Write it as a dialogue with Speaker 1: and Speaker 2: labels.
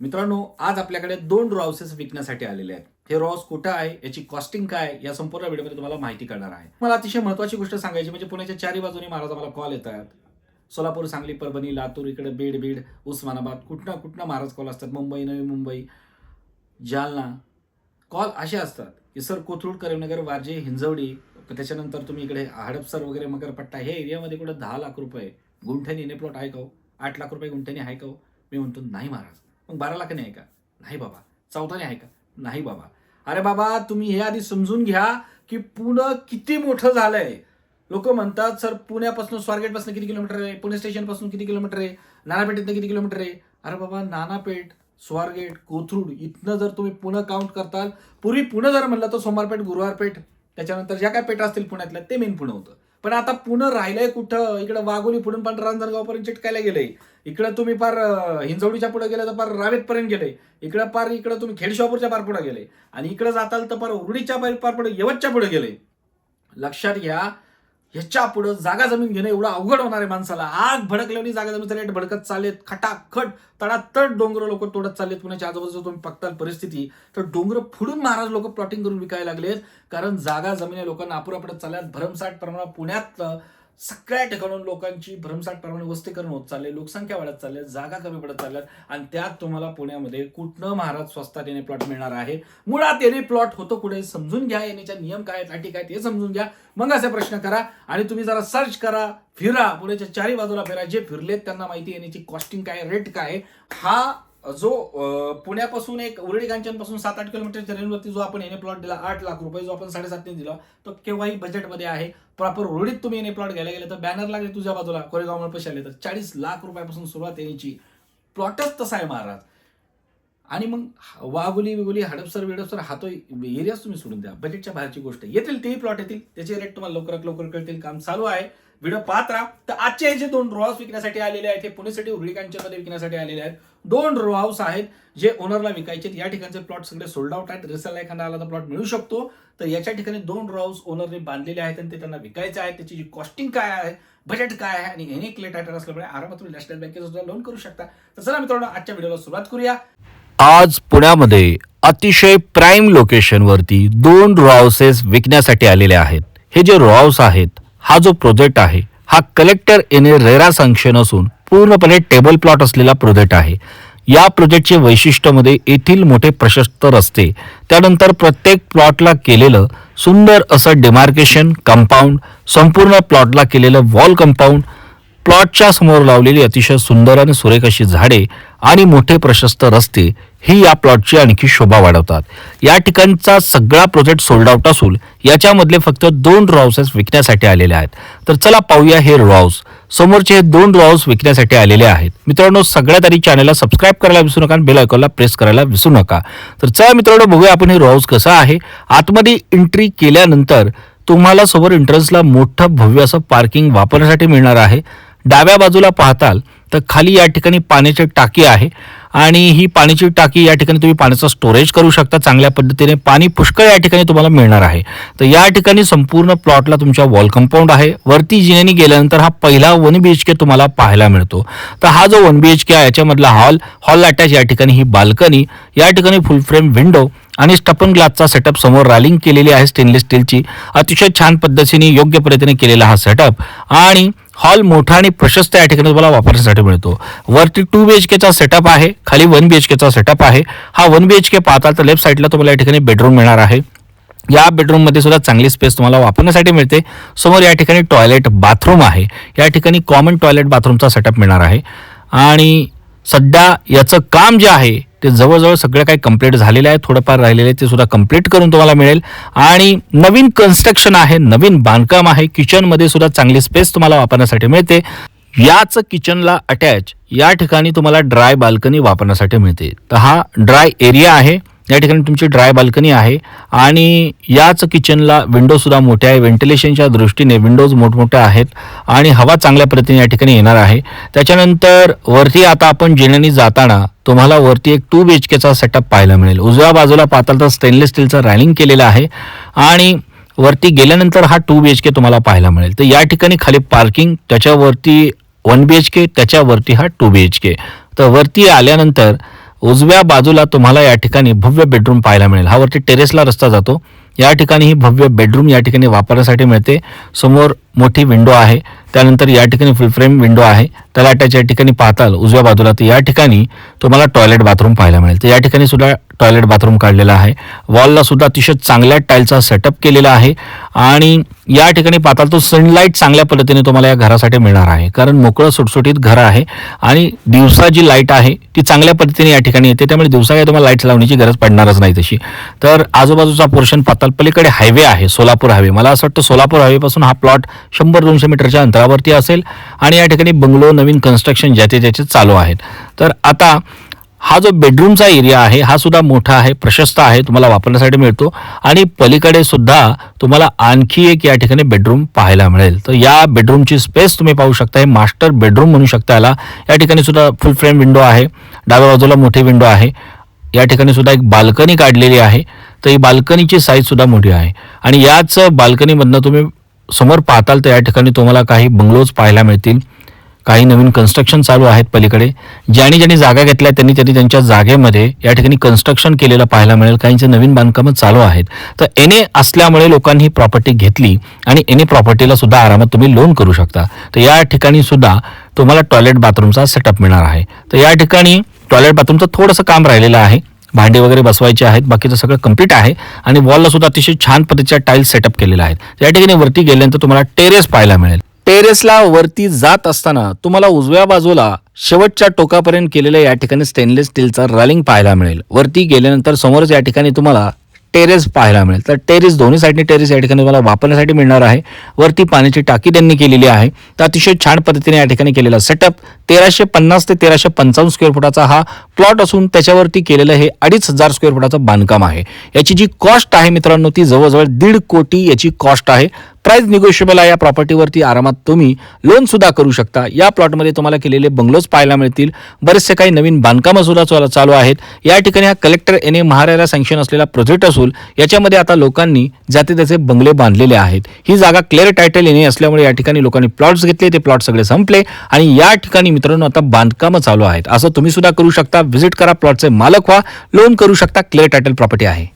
Speaker 1: मित्रांनो आज आपल्याकडे दोन रॉसेस विकण्यासाठी आलेले आहेत. हे रॉस कुठं आहे? याची कॉस्टिंग काय आहे, या संपूर्ण व्हिडिओमध्ये तुम्हाला माहिती करणार आहे. मला अतिशय महत्वाची गोष्ट सांगायची म्हणजे पुण्याच्या चारी बाजूनी महाराज मला कॉल येतात सोलापूर सांगली परभणी लातूर इकडे बीड बीड उस्मानाबाद कुठनं कुठनं महाराज कॉल असतात? मुंबई नवी मुंबई जालना. कॉल असे असतात की सर कोथरूड करीमनगर वारजे हिंजवडी त्याच्यानंतर तुम्ही इकडे हडपसर वगैरे मकरपट्टा हे एरियामध्ये कुठं दहा लाख रुपये गुंठ्यानी एने प्लॉट आहे का हो? आठ लाख रुपये गुंठ्यानी आहे का हो? मी म्हणतो नाही महाराज. मग बारा लाखाने आहे का? नाही बाबा. चौथाने आहे का? नाही बाबा. अरे बाबा तुम्ही हे आधी समजून घ्या की पुणे किती मोठं झालंय. लोक म्हणतात सर पुण्यापासून स्वारगेटपासून किती किलोमीटर आहे? पुणे स्टेशनपासून किती किलोमीटर आहे? नानापेठेतनं किती किलोमीटर आहे? अरे बाबा नानापेठ स्वारगेट कोथरूड इथनं जर तुम्ही पुणे काउंट करताल पूर्वी पुणे जर म्हणलं तर सोमवारपेठ गुरुवारपेठ त्याच्यानंतर ज्या काय पेठ असतील पुण्यातल्या ते मेन पुणे होतं. पण आता पुणे राहिलंय कुठं? इकडं वाघोली पुढून पण रांजणगावपर्यंत चिटकायला गेलंय इकडं तुम्ही पार हिंजवडीच्या पुढे गेलं तर पार रावेतपर्यंत गेले. इकडं पार इकडं तुम्ही खेडशापूरच्या पार पुढे गेले. आणि इकडं जाताल तर पार उरडीच्या पार पार पुढे यवतच्या पुढे गेले. लक्षात घ्या ह्याच्या पुढं जागा जमीन घेणं एवढं अवघड होणार आहे माणसाला. आग भडकल्याने जागा जमीनचा रेट भडकत चाललेत. खटाखट तडातड डोंगर लोक तोडत चाललेत पुण्याच्या आजूबाजूला तुम्ही बघताल परिस्थिती. तर डोंगर फुडून महाराज लोक प्लॉटिंग करून विकायला लागलेत. कारण जागा जमिनी लोकांना अपुरा पडत चालल्यात. भरमसाठ प्रमाणात पुण्यात सगळ्या ठिकाणून लोकांची भ्रमसाठ प्रमाणे वस्तीकरण होत चालले लोकसंख्या वाढत चालल्या जागा कमी पडत चालल्यात आणि त्यात तुम्हाला पुण्यामध्ये कुठनं महाराज स्वस्तात येणे प्लॉट मिळणार आहे? मुळात येणे प्लॉट होतो कुठे? समजून घ्या येण्याच्या नियम काय आहेत अटी काय ते हे समजून घ्या. मग असे प्रश्न करा आणि तुम्ही जरा सर्च करा फिरा. पुण्याच्या चारी बाजूला फिरा. जे फिरलेत त्यांना माहिती आहे येण्याची कॉस्टिंग काय रेट काय हा जो पुण्यापासून एक उरळी कांचनपासून सात आठ किलोमीटरच्या रेल्वेवरती जो आपण एने प्लॉट दिला आठ लाख रुपये जो आपण साडेसातने दिला तो केव्हाही बजेटमध्ये आहे. प्रॉपर उरळीत तुम्ही एने प्लॉट घ्यायला गेले तर बॅनर लागले तुझ्या बाजूला कोरेगाव पैसे आले तर. चाळीस लाख रुपयापासून सुरुवात येण्याची. प्लॉटच तसा आहे महाराज. आणि मग वाघुली विगुली हडपसर विडपसर हा तो एरियाच तुम्ही सोडून द्या. बजेटच्या बाहेरची गोष्ट येतील तेही प्लॉट येतील. त्याचे रेट तुम्हाला लवकरात लवकर कळतील. काम चालू आहे. व्हिडिओ पाहत राहा. तर आजचे जे दोन रो हाऊस विकण्यासाठी आलेले आहेत हे पुणेसाठी उरळीकांच्यामध्ये विकण्यासाठी आलेले आहेत. दोन रो हाऊस आहेत जे ओनरला विकायचे आहेत. या ठिकाणचे प्लॉट सगळे सोल्ड आउट आहेत. रिसेलला एखादा आला तर प्लॉट मिळू शकतो. तर याच्या ठिकाणी दोन रो हाऊस ओनरने बांधलेले आहेत आणि ते त्यांना विकायचे आहेत. त्याची जी कॉस्टिंग काय आहे बजेट काय आहे आणि एनी क्ले टायटर असल्यामुळे आरामात तुम्ही नॅशनल बँकेचं सुद्धा लोन करू शकता. तर चला मित्रांनो आजच्या व्हिडिओला सुरुवात करूया.
Speaker 2: आज पुण्यामध्ये अतिशय प्राईम लोकेशनवरती दोन रो हाऊसेस विकण्यासाठी आलेले आहेत. हे जे रो हाऊस आहेत हा जो प्रोजेक्ट आहे हा कलेक्टर एने रेरा सँक्शन असून पूर्णपणे टेबल प्लॉट असलेला प्रोजेक्ट आहे. या प्रोजेक्टचे वैशिष्ट्यमध्ये येथील मोठे प्रशस्त रस्ते त्यानंतर प्रत्येक प्लॉटला केलेलं सुंदर असं डिमार्केशन कंपाऊंड संपूर्ण प्लॉटला केलेलं वॉल कंपाऊंड प्लॉटच्या समोर लावलेली अतिशय सुंदर आणि सुरेख अशी झाडे आणि मोठे प्रशस्त रस्ते ही या प्लॉटची आणखी शोभा वाढवतात. या ठिकाणचा सगळा प्रोजेक्ट सोल्ड आउट असून याच्यामधले फक्त दोन रो हाऊसेस विकण्यासाठी आलेले आहेत. तर चला पाहूया हे रॉउस हाऊस समोरचे हे दोन रो हाऊस विकण्यासाठी आलेले आहेत. मित्रांनो सगळ्यात आधी चॅनलला सबस्क्राईब करायला विसरू नका आणि बेल आयकॉनला प्रेस करायला विसरू नका. तर चला मित्रांनो बघूया आपण हे रॉउस हाऊस कसं आहे. आतमध्ये एंट्री केल्यानंतर तुम्हाला समोर एंट्रन्सला मोठं भव्य असं पार्किंग वापरण्यासाठी मिळणार आहे. डाव्या बाजूला पाहताल तर खाली या ठिकाणी पाण्याची टाकी आहे आणि ही पाण्याची टाकी या ठिकाणी तुम्ही पाण्याचं स्टोरेज करू शकता. चांगल्या पद्धतीने पाणी पुष्कळ या ठिकाणी तुम्हाला मिळणार आहे. तर या ठिकाणी संपूर्ण प्लॉटला तुमच्या वॉल कंपाऊंड आहे. वरती जिनेनी गेल्यानंतर हा पहिला वन बी एच के तुम्हाला पाहायला मिळतो. तर हा जो वन बी एच के आहे याच्यामधला हॉल हॉल अटॅच या ठिकाणी ही बाल्कनी या ठिकाणी फुल फ्रेम विंडो आणि स्टपन ग्लासचा सेटअप समोर रॅलिंग केलेली आहे स्टेनलेस स्टीलची अतिशय छान पद्धतीने योग्य पद्धतीने केलेला हा सेटअप आणि हॉल मोठा आणि प्रशस्त या ठिकाणी तुम्हाला वापरण्यासाठी मिळतो. वरती टू बी एच केचा सेटअप आहे खाली वन बी एच केचा सेटअप आहे. हा वन बी एच के पाहता तर लेफ्ट साईडला तुम्हाला या ठिकाणी बेडरूम मिळणार आहे. या बेडरूममध्ये सुद्धा चांगली स्पेस तुम्हाला वापरण्यासाठी मिळते. समोर या ठिकाणी टॉयलेट बाथरूम आहे. या ठिकाणी कॉमन टॉयलेट बाथरूमचा सेटअप मिळणार आहे. आणि सध्या याचं काम जे आहे ते जवळजवळ सगळं काही कंप्लीट झालेलं आहे. थोडंफार राहिलेलं आहे ते सुद्धा कंप्लीट करून तुम्हाला मिळेल. आणि नवीन कन्स्ट्रक्शन आहे नवीन बांधकाम आहे. किचनमध्ये सुद्धा चांगली स्पेस तुम्हाला वापरण्यासाठी मिळते. याच किचनला अटॅच या ठिकाणी तुम्हाला ड्राय बाल्कनी वापरण्यासाठी मिळते. तर हा ड्राय एरिया आहे. या ठिकाणी तुमची ड्राय बाल्कनी आहे आणि याच किचनला विंडोसुद्धा मोठ्या आहे. व्हेंटिलेशनच्या दृष्टीने विंडोज मोठमोठ्या आहेत आणि हवा चांगल्या पद्धतीने या ठिकाणी येणार आहे. त्याच्यानंतर वरती आता आपण जिन्यानी जाताना तुम्हाला वरती एक टू बी एच केचा सेटअप पाहायला मिळेल. उजव्या बाजूला पाहताल तर स्टेनलेस स्टीलचं रॅलिंग केलेलं आहे आणि वरती गेल्यानंतर हा टू बी एच के तुम्हाला पाहायला मिळेल. तर या ठिकाणी खाली पार्किंग त्याच्यावरती वन बी एच के त्याच्यावरती हा टू बी एच के तर वरती आल्यानंतर उजव्या बाजूला तुम्हाला या ठिकाणी भव्य बेडरूम पाहायला मिळेल. हा वरती टेरेसला रस्ता जातो. या ठिकाणी ही भव्य बेडरूम या ठिकाणी वापरण्यासाठी मिळते. समोर मोठी विंडो आहे. त्यानंतर या ठिकाणी फुल फ्रेम विंडो आहे. त्याला अटॅच या ठिकाणी पाहताल उजव्या बाजूला. तर या ठिकाणी तुम्हाला टॉयलेट बाथरूम पाहायला मिळेल. तर या ठिकाणी सुद्धा टॉयलेट बाथरूम काढलेला आहे. वॉलला सुद्धा अतिशय चांगल्या टाईलचा सेटअप केलेला आहे. आणि या ठिकाणी पाहताल तो सनलाईट चांगल्या पद्धतीने तुम्हाला या घरासाठी मिळणार आहे. कारण मोकळं सुटसुटीत घर आहे. आणि दिवसा जी लाइट आहे ती चांगल्या पद्धतीने या ठिकाणी येते. त्यामुळे दिवसा काही तुम्हाला लाइट लावण्याची गरज पडणारच नाही तशी. तर आजूबाजूचा पोर्शन पाहताल पलीकडे हायवे आहे सोलापूर हायवे मला असं वाटतं सोलापूर हायवेपासून हा प्लॉट शंभर दोनशे मीटरच्या अंतरावर अंतरावरती असेल आणि या ठिकाणी बंगलो नवीन कन्स्ट्रक्शन ज्याचे ज्याचे चालू आहेत. तर आता हा जो बेडरूमचा एरिया आहे हा सुद्धा मोठा आहे प्रशस्त आहे तुम्हाला वापरण्यासाठी मिळतो. आणि पलीकडे सुद्धा तुम्हाला आणखी एक या ठिकाणी बेडरूम पाहायला मिळेल. तर या बेडरूमची स्पेस तुम्ही पाहू शकता हे मास्टर बेडरूम म्हणू शकता याला. या ठिकाणी सुद्धा फुल फ्रेम विंडो आहे. डाव्या बाजूला मोठी विंडो आहे. या ठिकाणी सुद्धा एक बाल्कनी काढलेली आहे. तर ही बाल्कनीची साईज सुद्धा मोठी आहे. आणि याच बाल्कनीमधनं तुम्ही समोर पाहताल तर या ठिकाणी तुम्हाला काही बंगलोज पाहायला मिळतील. काही नवीन कन्स्ट्रक्शन चालू आहेत पलीकडे. ज्यांनी ज्यांनी जागा घेतल्या त्यांनी त्यांनी त्यांच्या जागेमध्ये या ठिकाणी कन्स्ट्रक्शन केलेलं पाहायला मिळेल. काहींचे नवीन बांधकामं चालू आहेत. तर एन ए असल्यामुळे लोकांनी ही प्रॉपर्टी घेतली आणि एन ए प्रॉपर्टीला सुद्धा आरामात तुम्ही लोन करू शकता. तर या ठिकाणी सुद्धा तुम्हाला टॉयलेट बाथरूमचा सेटअप मिळणार आहे. तर या ठिकाणी टॉयलेट बाथरूमचं थोडंसं काम राहिलेलं आहे. भांडे वगैरे बसवायचे आहेत बाकीचं सगळं कंप्लीट आहे. आणि वॉलला सुद्धा अतिशय छान पद्धतीच्या टाईल्स सेटअप केलेल्या आहेत. या ठिकाणी वरती गेल्यानंतर तुम्हाला टेरेस पाहायला मिळेल. टेरेसला वरती जात असताना तुम्हाला उजव्या बाजूला शेवटच्या टोकापर्यंत केलेल्या या ठिकाणी स्टेनलेस स्टीलचा रॅलिंग पाहायला मिळेल. वरती गेल्यानंतर समोरच या ठिकाणी तुम्हाला टेरेस पाहायला मिळेल. तर टेरेस दोन्ही साईडने टेरेस या ठिकाणी तुम्हाला वापरण्यासाठी मिळणार आहे. वरती पाण्याची टाकी त्यांनी केलेली आहे. तर अतिशय छान पद्धतीने या ठिकाणी केलेला सेटअप तेराशे पन्नास ते तेराशे पंचावन्न स्क्वेअर फुटाचा हा प्लॉट असून त्याच्यावरती केलेलं हे अडीच हजार स्क्वेअर फुटाचं बांधकाम आहे. याची जी कॉस्ट आहे मित्रांनो ती जवळजवळ दीड कोटी याची कॉस्ट आहे. प्राईज निगोशिएबल आहे या प्रॉपर्टीवरती आरामात तुम्ही लोन सुद्धा करू शकता. या प्लॉटमध्ये तुम्हाला केलेले बंगलोज पाहायला मिळतील. बरेचसे काही नवीन बांधकामं सुद्धा चालू- चालू आहेत. या ठिकाणी हा कलेक्टर एन ए महारायला सँक्शन असलेला प्रोजेक्ट असून याच्यामध्ये आता लोकांनी जाते त्याचे बंगले बांधलेले आहेत. ही जागा क्लिअर टायटल एन ए असल्यामुळे या ठिकाणी लोकांनी प्लॉट्स घेतले ते प्लॉट सगळे संपले आणि या ठिकाणी मित्रांनो आता बांधकामं चालू आहेत. असं तुम्ही सुद्धा करू शकता. व्हिजिट करा प्लॉटचे मालक व्हा. लोन करू शकता क्लिअर टायटल प्रॉपर्टी आहे.